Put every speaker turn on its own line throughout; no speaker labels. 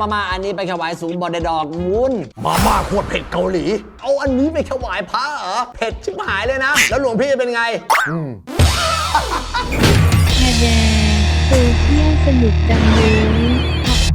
มาม่าอันนี้ไปถวายสูงบอดดอกวุ้นมาม่าขวดเผ็ดเกาหลี เอาอันนี้ไปถวายพระเหรอเผ็ดชิบหายเลยนะ แล้วหลวงพี่เป็นไง
แม่แดงโซเชียลสนุกจังเลยขอบ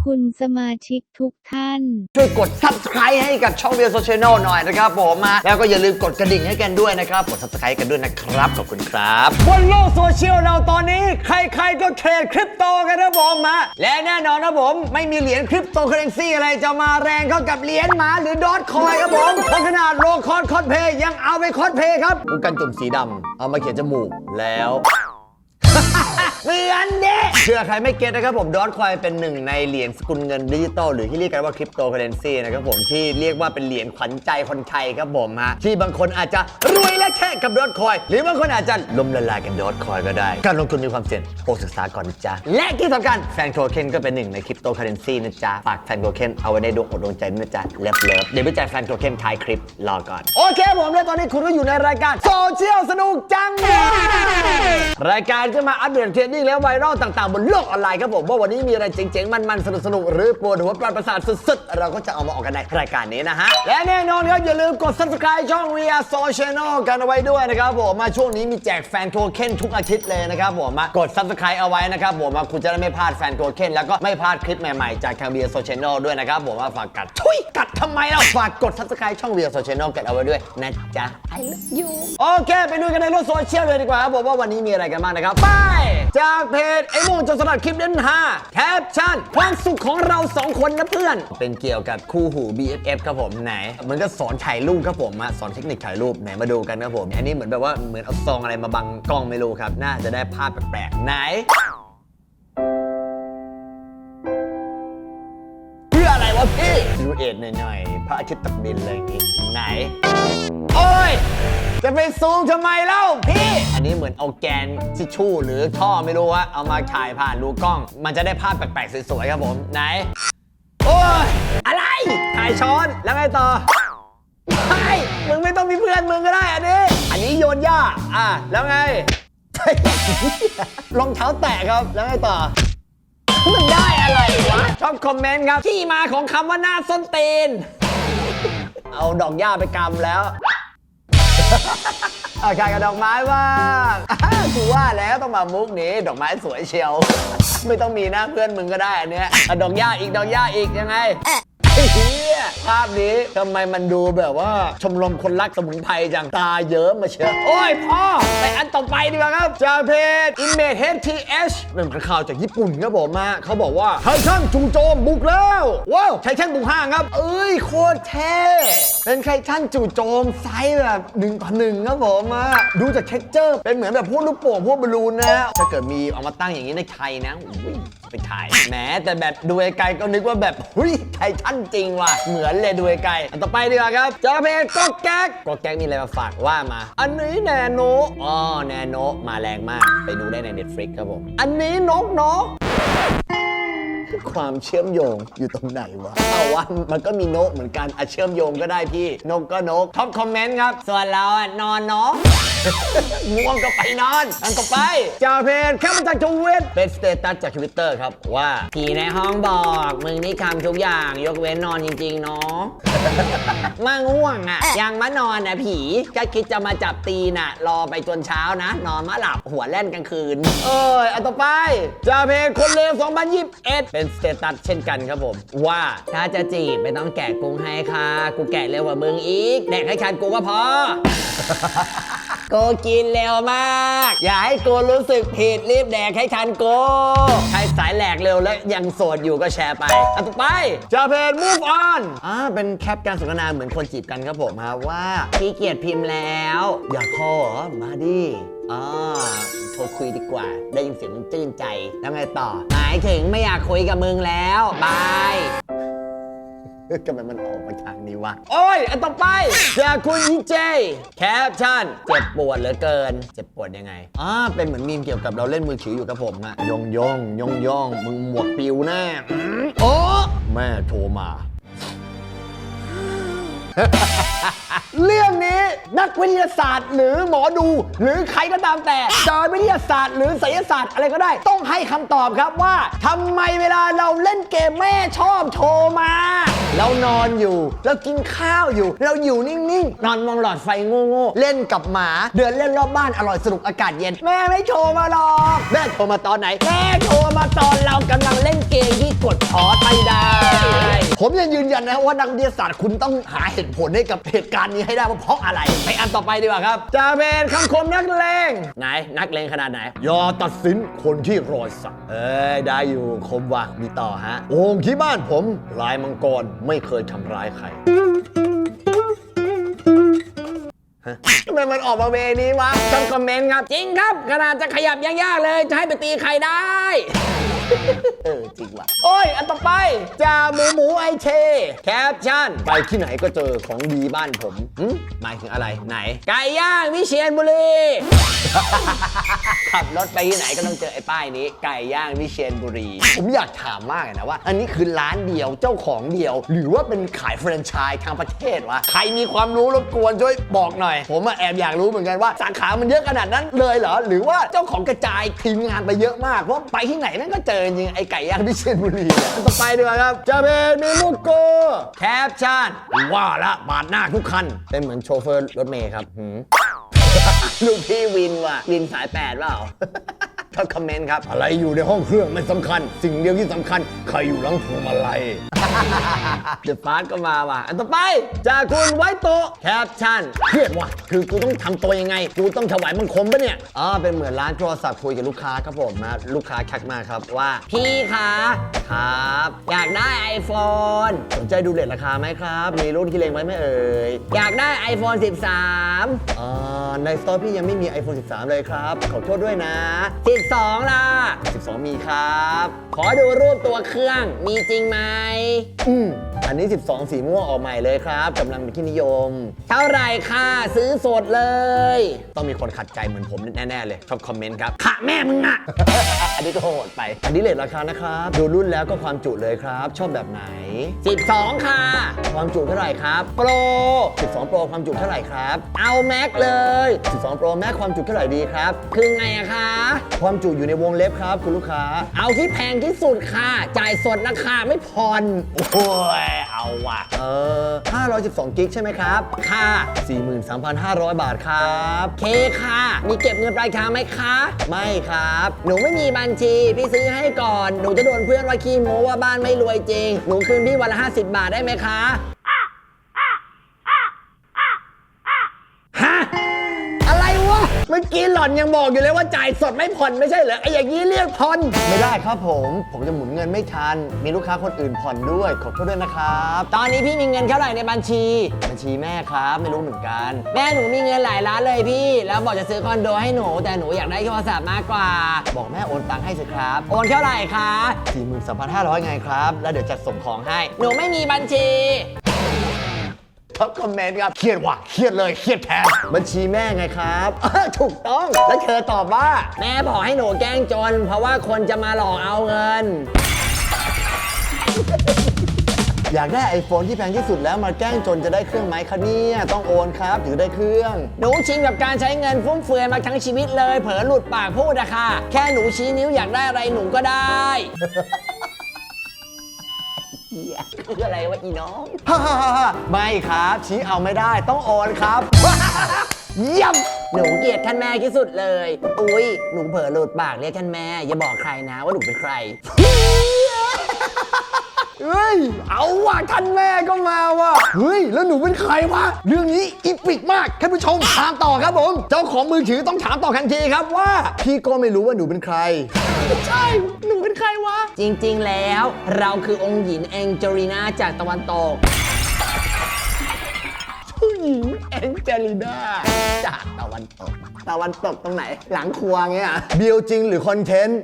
คุณสมาชิกทุกท่าน
ช่วยกด subscribe ให้กับช่องเบียร์โซเชียลหน่อยนะครับผมมา แล้วก็อย่าลืมกดกระดิ่งให้กันด้วยนะครับ กด subscribe กันด้วยนะครับ ขอบคุณครับบนโลกโซเชียลเราตอนนี้ ใครๆก็เทรดคริปโตกันนะผมมา และแน่นอนนะผม ไม่มีเหรียญคริปโตเคอเรนซีอะไรจะมาแรงเท่ากับเหรียญหมาหรือดอทคอยครับผมเพราะขนาดโลคอนคอสเพย์ยังเอาไปคอสเพย์ครับมุกกันจุ่มสีดำเอามาเขียนจมูกแล้ว เหมือนเด้เชื่อใครไม่เก็ตนะครับผมดอทคอยเป็นหนึ่งในเหรียญสกุลเงินดิจิตอลหรือที่เรียกกันว่าคริปโตเคอเรนซีนะครับผมที่เรียกว่าเป็นเหรียญขวัญใจคนไทยครับผมฮะที่บางคนอาจจะรวยและแค่กับดอทคอยหรือบางคนอาจจะล้มละลายกับดอทคอยก็ได้ การลงทุนมีความเสี่ยงโปรดศึกษาก่อนนะจ๊ะและที่สำคัญแฟนโทเค็นก็เป็นหนึ่งในคริปโตเคอเรนซีนะจ๊ะฝากแฟนโทเค็นเอาไว้ในดวงอกดวงใจด้วยนะจ๊ะเลิฟเลิฟเดี๋ยวไปแจกแฟนโทเค็นท้ายคลิปรอก่อนโอเคผมและตอนนี้คุณก็อยู่ในรายการโซเชียลสนุกจังรายการจะมาอัปเดตเทรนดิ้งและไวรัลต่างๆ บนโลกออนไลน์ครับผมว่าวันนี้มีอะไรเจ๋งๆ มันๆ สนุกๆ หรือปวดหัวปราดประสาทสุดๆ เราก็จะเอามาออกกันในรายการนี้นะฮะ และแน่นอนครับ อย่าลืมกด subscribe ช่อง VR Social Channel กันเอาไว้ด้วยนะครับผมมาช่วงนี้มีแจกแฟนโทเค็นทุกอาทิตย์เลยนะครับผมมากด subscribe เอาไว้นะครับผมมาคุณจะได้ไม่พลาดแฟนโทเค็นแล้วก็ไม่พลาดคลิปใหม่ๆจากทาง VR Social Channel ด้วยนะครับผมมาฝากกัดทุยกัดทำไมเราฝากกด subscribe ช่อง VR Social Channel กันเอาไว้ด้วยนะจ๊ะ I love you โอเค ไปดูกันในโลกโซเชียลเลยดีกว่าครับผมว่าวันนี้มีอะไรกันบ้างนะครับไปจากเพจไอ้โม่งจนสลัดคลิปเด่นฮาแคปชั่นความสุขของเราสองคนนะเพื่อน เป็นเกี่ยวกับคู่หู BFF ครับผมไหน มันก็สอนถ่ายรูปครับผมมาสอนเทคนิคถ่ายรูปไหนมาดูกันครับผม อันนี้เหมือนแบบว่าเหมือนเอาซองอะไรมาบังกล้องไม่รู้ครับ น่าจะได้ภาพแปลกๆไหนเพื่ออะไรวะพี่ดูเอ็ดหน่อยๆพระอาทิตย์ตกดินอะไรอย่างงี้ไหน โอ้ย จะไปซูมทำไมเล่าพี่ อันนี้เหมือนเอาแกนทิชชู่หรือท่อไม่รู้ว่าเอามาถ่ายผ่านรูกล้อง มันจะได้ภาพแปลกๆสวยๆครับผมไหน โอ้ยอะไรถ่ายช้อนแล้วไงต่อไม่มึงไม่ต้องมีเพื่อนมึงก็ได้อันนี้ อันนี้โยนหญ้าอะแล้วไง รองเท้าแตะครับแล้วไงต่อมันได้อะไรวะชอบคอมเมนต์ครับ ที่มาของคำว่าหน้าส้นตีน เอาดอกหญ้าไปกำแล้ว เอาขายกับดอกไม้บ้างอ้าวกูว่าแล้วต้องมามุกนี้ ดอกไม้สวยเชียว ไม่ต้องมีหน้าเพื่อนมึงก็ได้อันเนี้ยดอกหญ้าอีกดอกหญ้าอีกยังไง เฮียภาพนี้ทำไมมันดูแบบว่าชมรมคนรักสมุนไพรจังตาเยิ้มมาเชียวโอ้ยพ่อ ไปอันต่อไปดีกว่าครับ จากเพจ Image HTH เป็นข่าวจากญี่ปุ่นครับผมมาเขาบอกว่าไททันจู่โจมบุกแล้ว ว้าวไททันบุกห้างครับ เอ้ยโคตรเท่เป็นไททันจู่โจมไซส์แบบหนึ่งต่อหนึ่งครับผมมาดูจากเท็กเจอร์เป็นเหมือนแบบพวกลูกโป่งพวกบอลลูนนะถ้าเกิดมีเอามาตั้งอย่างนี้ในไทยนะไปถ่ายแหมแต่แบบดูไกลก็นึกว่าแบบเฮ้ยไททันจริงว่ะ เหมือนเลยดูไกลอันต่อไปดีกว่าครับจอเพจก็แก๊กก็แก๊กมีอะไรมาฝากว่ามา อันนี้แนโนอ๋อแนโนมาแรงมาก ไปดูได้ใน Netflix ครับผม อันนี้นกนก ความเชื่อมโยงอยู่ตรงไหนวะเอาว่ามันก็มีนกเหมือนกันอะเชื่อมโยงก็ได้พี่ นกก็นกท็อปคอมเมนต์ครับ ส่วนเราอะนอนเนาะง่วงก็ไปนอนอันต่อไปจาเพจแค่มาจากทวิตเป็นสเตตัสจากทวิตเตอร์ครับว่าผีในห้องบอกมึงนี่ทำทุกอย่าง ยกเว้นนอนจริง ๆ เนาะมาง่วงอะยังมานอนนะผีก็คิดจะมาจับตีน่ะ รอไปจนเช้านะ นอนมาหลับหัวแล่นกลางคืน เอ้ยอันต่อไปจาเพจคนเลว2021เป็นสเตตัสเช่นกันครับผม ว่าถ้าจะจีบไม่ต้องแกะกุ้งให้ค่ะ กูแกะเร็วกว่ามึงอีกแดกให้คันกูก็พอ กูกินเร็วมาก อย่าให้กูรู้สึกผิดรีบแดกให้ทันกูใครสายแหลกเร็วและยังโสดอยู่ก็แชร์ไปอันต่อไปจะเพจ move on อ่าเป็นแคปการสนทนาเหมือนคนจีบกันครับผมฮะว่าขี้เกียจพิมพ์แล้ว อยากคอเหรอมาดิ อ่าโทรคุยดีกว่า ได้ยินเสียงมันจื้นใจ แล้วไงต่อ หมายถึงไม่อยากคุยกับมึงแล้วบายทำไมมันออกมาทางนี้วะ โอ้ย อันต่อไปจากคุณยีเจ แคปชั่น เจ็บปวดเหลือเกิน เจ็บปวดยังไงอ่าเป็นเหมือนมีมเกี่ยวกับเราเล่นมือถืออยู่กับผมอะยงยงยงยงมึงหมวกปิวแน่อืมโอ้ แม่โทรมา เรื่องนี้นักวิทยาศาสตร์ หรือหมอดู หรือใครก็ตามแต่จอวิทยาศาสตร์ หรือไสยศาสตร์อะไรก็ได้ ต้องให้คำตอบครับว่าทำไมเวลาเราเล่นเกมแม่ชอบโทรมา เรานอนอยู่ เรากินข้าวอยู่ เราอยู่นิ่งๆ นอนมองหลอดไฟโง่ๆ เล่นกับหมา เดินเล่นรอบบ้านอร่อยสนุกอากาศเย็น แม่ไม่โทรมาหรอกแม่โทรมาตอนไหนแม่โทรมาตอนเรากำลังเล่นเกมที่กดพอสไม่ได้ ผมยังยืนยันนะว่านักวิทยาศาสตร์คุณต้องหาเหตุผลให้กับเหตุการณ์นี้ให้ได้ว่าเพราะอะไรไปอันต่อไปดีกว่าครับจาเป็นคำคมนักเลงไหนนักเลงขนาดไหนอย่าตัดสินคนที่รอยสักเอ้ยได้อยู่คมว่ะมีต่อฮะโอ่งที่บ้านผมลายมังกรไม่เคยทำร้ายใครฮะทำไมมันออกมาเวนี้วะต้องคอมเมนต์ครับ จริงครับขนาดจะขยับยังยากเลย จะให้ไปตีใครได้ เออจริงว่ะ โอ้ย อันต่อไปจ่าหมูหมูไอเช แคปชั่น ไปที่ไหนก็เจอของดีบ้านผมหึหมายถึงอะไรไหน ไก่ย่างวิเชียรบุรี ขับรถไปที่ไหนก็ต้องเจอไอ้ป้ายนี้ ไก่ย่างวิเชียรบุรี ผมอยากถามมากเลยนะว่า อันนี้คือร้านเดียวเจ้าของเดียว หรือว่าเป็นขายแฟรนไชส์ทางประเทศวะใครมีความรู้รบกวนช่วยบอกหน่อย ผมอะแอบอยากรู้เหมือนกันว่า สาขามันเยอะขนาดนั้นเลยเหรอหรือว่าเจ้าของกระจายทีมงานไปเยอะมากเพราะไปที่ไหนนั่นก็เจอจริงๆไอ้ไก่ย่างวิเชียรบุรีเนี่ยอันต่อไปดีกว่าครับจะเป็นมีมุกโกแคปชั่นว่าละบาดหน้าทุกคัน เป็นเหมือนโชเฟอร์รถเมย์ครับหืมลูกพี่วินว่ะวินสายแปดเปล่า ก็คอมเมนต์ครับ อะไรอยู่ในห้องเครื่องไม่สำคัญ สิ่งเดียวที่สำคัญใครอยู่หลังพวงมาลัย เดอะฟาสก็มาว่ะ อันต่อไป จากคุณไว้โตะแคปชั่นเครียดว่ะ คือกูต้องทำตัวยังไง กูต้องถวายมังคมปะเนี่ย อ๋อ เป็นเหมือนร้านโทรศัพท์คุยกับลูกค้าครับผมนะลูกค้าแคกมาครับว่า พี่คะครับ อยากได้ iPhone สนใจดูเลทราคาไหมครับ มีรุ่นที่เลงไว้ไหมเอ่ย อยากได้ iPhone 13อ่าในสตอร์พี่ยังไม่มี iPhone 13 เลยครับ ขอโทษด้วยนะ12 ล่ะ 12 มีครับ ขอดูรูปตัวเครื่องมีจริงไหมอืม อันนี้ 12 สีม่วงออกใหม่เลยครับกำลังเป็นที่นิยม เท่าไหร่ค่ะ ซื้อสดเลย ต้องมีคนขัดใจเหมือนผมแน่ ๆ เลย ชอบคอมเมนต์ครับขะแม่มึงอะอันนี้ก็โหดไป อันนี้เลทราคานะครับ ดูรุ่นแล้วก็ความจุเลยครับ ชอบแบบไหน 12 ค่ะ ความจุเท่าไหร่ครับโปร12โปรความจุเท่าไหร่ครับ เอาแม็กเลย 12โปรแม็กความจุเท่าไหร่ดีครับ คือไงอะคะ ความจุอยู่ในวงเล็บครับคุณลูกค้า เอาที่แพงที่สุดค่ะ จ่ายสดนะคะไม่ผ่อนโอ้ย เอาว่ะ เออ512กิกใช่ไหมครับ ค่ะ 43,500 บาทครับ เคค่ะ มีเก็บเงินปลายทางไหมคะ ไม่ครับ หนูไม่มีบัญชี พี่ซื้อให้ก่อน หนูจะโดนเพื่อนว่าขี้โม้ว่าบ้านไม่รวยจริง หนูคืนพี่วันละ 50 บาทได้ไหมคะ ฮะ อะไรวะ เมื่อกี้หล่อนยังบอกอยู่เลยว่าจ่ายสดไม่ผ่อนไม่ใช่เหรอไอ้อย่างนี้เรียกผ่อนไม่ได้ครับผม ผมจะหมุนเงินไม่ทัน มีลูกค้าคนอื่นผ่อนด้วย ขอโทษด้วยนะครับ ตอนนี้พี่มีเงินเท่าไหร่ในบัญชี บัญชีแม่ครับ ไม่รู้เหมือนกัน แม่หนูมีเงินหลายล้านเลยพี่ แล้วบอกจะซื้อคอนโดให้หนู แต่หนูอยากได้โทรศัพท์มากกว่า บอกแม่โอนตังค์ให้สิครับ โอนเท่าไหร่คะ43,500ไงครับ แล้วเดี๋ยวจัดส่งของให้ หนูไม่มีบัญชี ท็อปคอมเมนต์ครับเครียดว่ะเครียดเลยเครียดแทนบัญชีแม่ไงครับถูกต้อง แล้วเธอตอบว่า แม่บอกให้หนูแกล้งจน เพราะว่าคนจะมาหลอกเอาเงิน อยากได้ iPhone ที่แพงที่สุดแล้วมาแกล้งจนจะได้เครื่องไหมคะเนี่ยต้องโอนครับถึงได้เครื่อง หนูชินกับการใช้เงินฟุ่มเฟือยมาทั้งชีวิตเลย เผลอหลุดปากพูดอะค่ะ แค่หนูชี้นิ้วอยากได้อะไรหนูก็ได้ เหี้ยคืออะไรวะอีน้องไม่ครับ ชี้เอาไม่ได้ต้องโอนครับ เยี่ยม หนูเกลียดท่านแม่ที่สุดเลย อุ้ยหนูเผลอหลุดปากเรียกท่านแม่ อย่าบอกใครนะว่าหนูเป็นใครเฮ้ย เอาว่ะท่านแม่ก็มาว่ะ เฮ้ย แล้วหนูเป็นใครวะ เรื่องนี้อีปิกมากท่านผู้ชมถามต่อครับผม เจ้าของมือถือต้องถามต่อทันทีครับว่า พี่ก็ไม่รู้ว่าหนูเป็นใคร ใช่ หนูเป็นใครวะ จริงๆแล้วเราคือองค์หญิงแองเจลิน่าจากตะวันตกผู้ห ญิงแองเจลิน่าจากตะวันตก ตะวันตกตรงไหน หลังครัวเงี้ยเบียวจริงหรือคอนเทนต์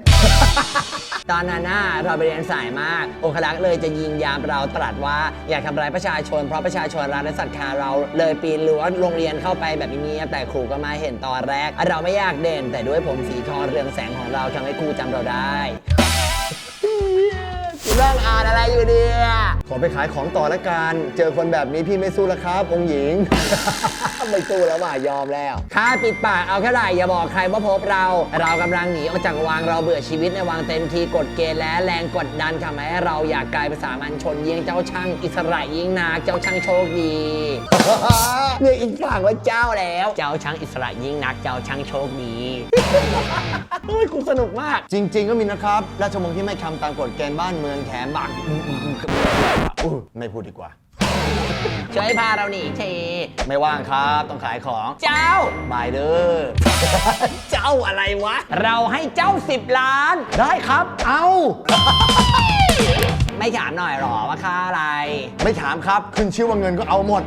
ตอนนั้นน่ะเราไปเรียนสายมาก องคลักษ์เลยจะยิงยามเราตรัสว่าอยากทำร้ายประชาชน เพราะประชาชนรักและศรัทธาเราเลยปีนรั้วโรงเรียนเข้าไปแบบเงียบๆแต่ครูก็มาเห็นตอนแรก เราไม่อยากเด่น แต่ด้วยผมสีทองเรืองแสงของเราทำให้ครูจำเราได้ กูนั่งอ่านอะไรอยู่เนี่ยขอไปขายของต่อละกัน เจอคนแบบนี้พี่ไม่สู้แล้วครับ องค์หญิง ไม่สู้แล้วว่ะยอมแล้วค่าปิดปากเอาแค่ไหร่อย่าบอกใครว่าพบเรา เรากำลังหนีออกจากวังเราเบื่อชีวิตในวังเต็มทีกฎเกณฑ์และแรงกดดันทำให้เราอยากกลายเป็นสามัญชนเยี่ยงเจ้าช่างอิสระยิ่งนักเจ้าช่างโชคดีเรียกอีกฝั่งว่าเจ้าแล้ว เจ้าช่างอิสระยิ่งนักเจ้าช่างโชคดีโอ้ยกู สนุกมาก จริง ๆ ก็มีนะครับ ราชวงศ์ที่ไม่ทำตามกฎเกณฑ์บ้านเมืองแถมบักอู้ไม่พูดดีกว่า ช่วยพาเราหนีเทไม่ว่างครับ ต้องขายของ เจ้า บายเด้อ เจ้าอะไรวะ เราให้เจ้า 10 ล้าน ได้ครับ เอา ไม่ถามหน่อยหรอว่าค่าอะไร ไม่ถามครับ ขึ้นชื่อว่าเงินก็เอาหมด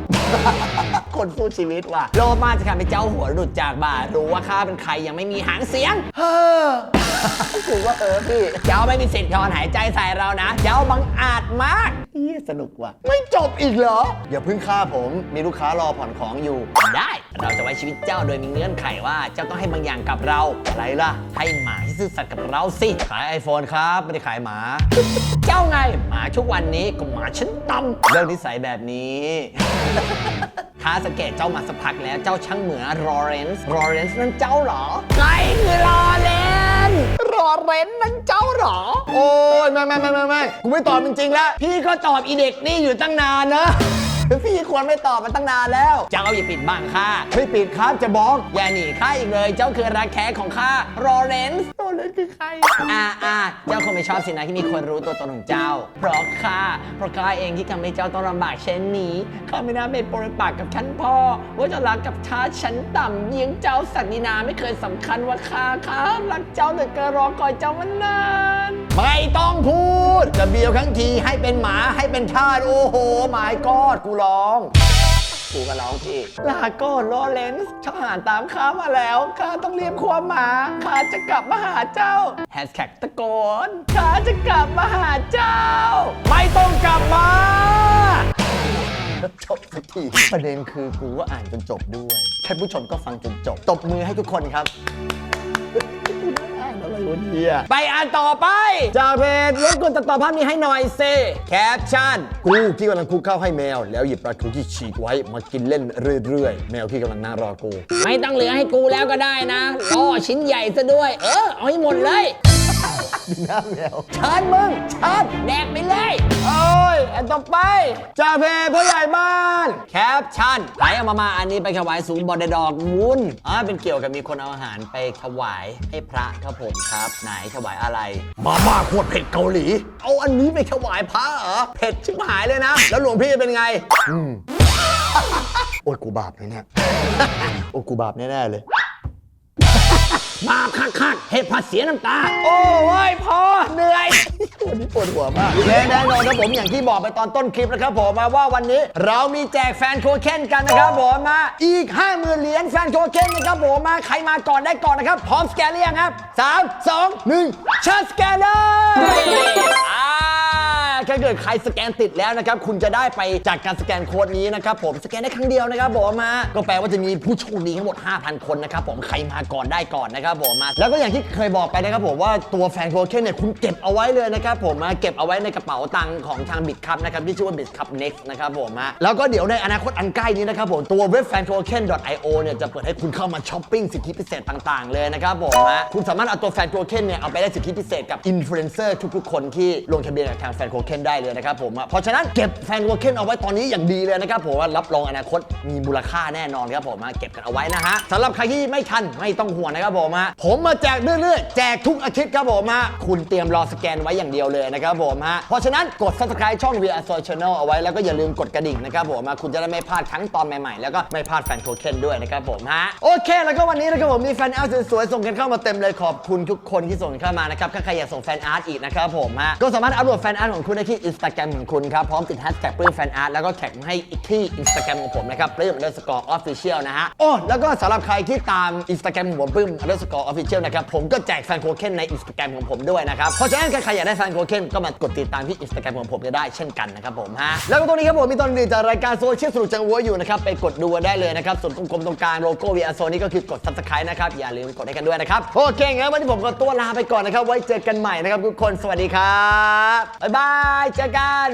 คนสู้ชีวิตว่ะโลภมากจะทำให้เจ้าหัวหลุดจากบ่ารู้ว่าข้าเป็นใครยังไม่มีหางเสียง เฮ้อถือว่าเออพี่เจ้าไม่มีสิทธิ์ถอนหายใจใส่เรานะ เจ้าบังอาจมากเฮียสนุกว่ะ ไม่จบอีกเหรอ อย่าเพิ่งฆ่าผมมีลูกค้ารอผ่อนของอยู่ ได้ เราจะไว้ชีวิตเจ้าโดยมีเงื่อนไขว่าเจ้าต้องให้บางอย่างกับเรา อะไรล่ะ ให้หมาที่ซื่อสัตย์กับเราสิ ขาย iPhone ครับ ไม่ได้ขายหมา เจ้าไง หมาทุกวันนี้ก็หมาชั้นต่ำเรื่องนิสัยแบบนี้ ข้าสังเกตเจ้ามาสักพักแล้วเจ้าช่างเหมือนลอเรนซ์ลอเรนซ์นั่นเจ้าเหรอใครคือลอเรนซ์ลอเรนซ์นั่นเจ้าเหรอ โอ้ยไม่ไม่ไม่ไม่ไม่กูไม่ตอบจริงๆแล้ว พี่ก็ตอบอีเด็กนี่อยู่ตั้งนานนะ พี่ควรไม่ตอบมันตั้งนานแล้ว เจ้าอย่าปิดบังข้าไม่ปิดครับจะบอกอย่าหนีข้าอีกเลย เจ้าคือรักแท้ของข้าลอเรนซ์ลอเรนซ์คือใครอ่าอ่าเจ้าคงไม่ชอบสินะที่มีคนรู้ตัวตนของเจ้า เพราะข้าเพราะข้าเองที่ทำให้เจ้าต้องลำบากเช่นนี้ข้าไม่น่าเป็นปรปักษ์กับท่านพ่อ ว่าจะรักกับชาติชั้นต่ำเยี่ยงเจ้าสักดินาไม่เคยสำคัญว่าข้าข้ารักเจ้าเหลือเกินรอคอยเจ้ามานานไม่ต้องพูดจะเบียวทั้งทีให้เป็นหมาให้เป็นทาสโอ้โหหมายกอดกูร้อง กูก็ร้องพี่ลาก่อนลอเรนซ์ทหารตามข้ามาแล้วข้าต้องเรียกความหมาข้าจะกลับมาหาเจ้าแฮชแท็กตะโกนข้าจะกลับมาหาเจ้า ไม่ต้องกลับมาจบสักทีประเด็นคือกูว่าอ่านจนจบด้วยท่านผู้ชมก็ฟังจนจบตบมือให้ทุกคนครับ อ่านอะไรวะเนี่ยไปอ่านต่อไป จากเพจรบกวนตัดต่อภาพนี้ให้หน่อยสิแคปชั่นกูที่กำลังคลุกข้าวให้แมว แล้วหยิบปลาทูที่ฉีกไว้มากินเล่นเรื่อยๆ แมวที่กำลังนั่งรอกู ไม่ต้องเหลือให้กูแล้วก็ได้นะล่อชิ้นใหญ่ซะด้วย เออเอาให้หมดเลย หน้าแมวเชิญมึงเชิญแดกไปเลยโอ้ยอันต่อไปจากเพจผู้ใหญ่บ้านแคปชั่นไหลเอามามาอันนี้ไปถวายสูงบอดดอกวุ้นอ่าเป็นเกี่ยวกับมีคนเอาอาหารไปถวายให้พระครับผมครับ ไหนถวายอะไร มาม่าขวดเผ็ดเกาหลี เอาอันนี้ไปถวายพระเหรอเผ็ดชิบหายเลยนะ แล้วหลวงพี่เป็นไง อืมโอ้ยกูบาปเลยเนี่ยโอ้ยกูบาปแน่ๆเลย บาปคักๆเหตุผัดเสียน้ำตา โอ้ยพอเหนื่อยวันนี้ปวดหัวมากและแน่นอนครับผมอย่างที่บอกไปตอนต้นคลิปนะครับผมมาว่าวันนี้เรามีแจกแฟนโคเคนกันนะครับผมมาอีก 50,000เหรียญแฟนโคเคนนะครับผมมาใครมาก่อนได้ก่อนนะครับ พร้อมสแกนหรือยังครับ 3 2 1ชัดสแกนเลยอ่า ถ้าเกิดใครสแกนติดแล้วนะครับ คุณจะได้ไปจากการสแกนโค้ดนี้นะครับผม สแกนได้ครั้งเดียวนะครับผมมา ก็แปลว่าจะมีผู้โชคดีทั้งหมด 5,000 คนนะครับผม ใครมาก่อนได้ก่อนนะครับผมมา แล้วก็อย่างที่เคยบอกไปนะครับผมว่าตัวแฟนโคเคนเนี่ยคุณเก็บเอาไว้เลยนะครับผมมา เก็บเอาไว้ในกระเป๋าตังค์ของทางบิตคัพนะครับที่ชื่อว่าบิตคัพ next นะครับผมมา แล้วก็เดี๋ยวในอนาคตอันใกล้นี้นะครับผมตัวเว็บ fantoken.io เนี่ยจะเปิดให้คุณเข้ามาช้อปปิ้งสิทธิพิเศษต่างๆ เลยนะครับผมนะคุณสามารถเอาตัวแฟนโคเคนเนี่ยเอาไปได้สิทธิพิเศษกับอินฟลูเอนเซอร์ทุกๆคนที่ลงทะเบียนกับทางแฟนโคเคนได้เลยนะครับผมอะเพราะฉะนั้นเก็บแฟนโคเคนเอาไว้ตอนนี้อย่างดีเลยนะครับผมรับรองอนาคตมีมูลค่าแน่นอนครับผมมาเก็บกันเอาไว้นะฮะสำหรับใครที่ไม่ทันไม่ต้องห่วงนะครับผมฮะผมมาแจกเรื่อยๆแจกทุกอาทิตย์ครับผมคุณเตรียมรอสแกนไว้อย่างเดียวเลยนะครับผมฮะเพราะฉะนั้นกด subscribe ช่อง v r Soy Channel เอาไว้แล้วก็อย่าลืมกดกระดิ่งนะครับผมคุณจะได้ไม่พลาดครั้งตอนใหม่ๆ แล้วก็ไม่พลาดแฟนโทเค็นด้วยนะครับผมฮะโอเค แล้วก็วันนี้นะครับผมมีแฟนอาร์ตสวยๆส่งกันเข้ามาเต็มเลยขอบคุณทุกคนที่ส่งเข้ามานะครับถ้าใครอยากส่งแฟนอาร์ตอีกนะครับผมฮะก็สามารถอัปโหลดแฟนอาร์ตของคุณได้ที่ Instagram ของคุณครับ พร้อมติดแฮชแท็กปลื้มแฟนอาร์ตแล้วก็แท็กมาให้อีกที่ Instagram ของผมนะครับปลื้ม underscore official นะฮะโอ้แล้วก็สำหรับใครที่ตาม Instagram ของผมปลื้ม underscore official นะครับผมก็แจกแฟนโคเคนใน Instagram ของผมด้วยนะครับเพราะฉะนั้นใครอยากได้แฟนโคเคนก็มากดติดตามที่ Instagram ของผมจะได้เช่นกันนะครับผมฮะแล้วก็ตรงนี้ครับผมมีตอนอื่นจากรายการโซเชียลสนุกจังหัวอยู่นะครับไปกดดูกันได้เลยนะครับส่วนกลมๆตรงกลางโลโก้ VR Zone นี่ก็คือกด subscribe นะครับอย่าลืมกดให้กันด้วยนะครับโอเคงั้นวันนี้ผมก็ตัวลาไปก่อนนะครับไว้เจอกันใหม่นะครับทุกคนสวัสดีครับบ๊ายบายเจอกัน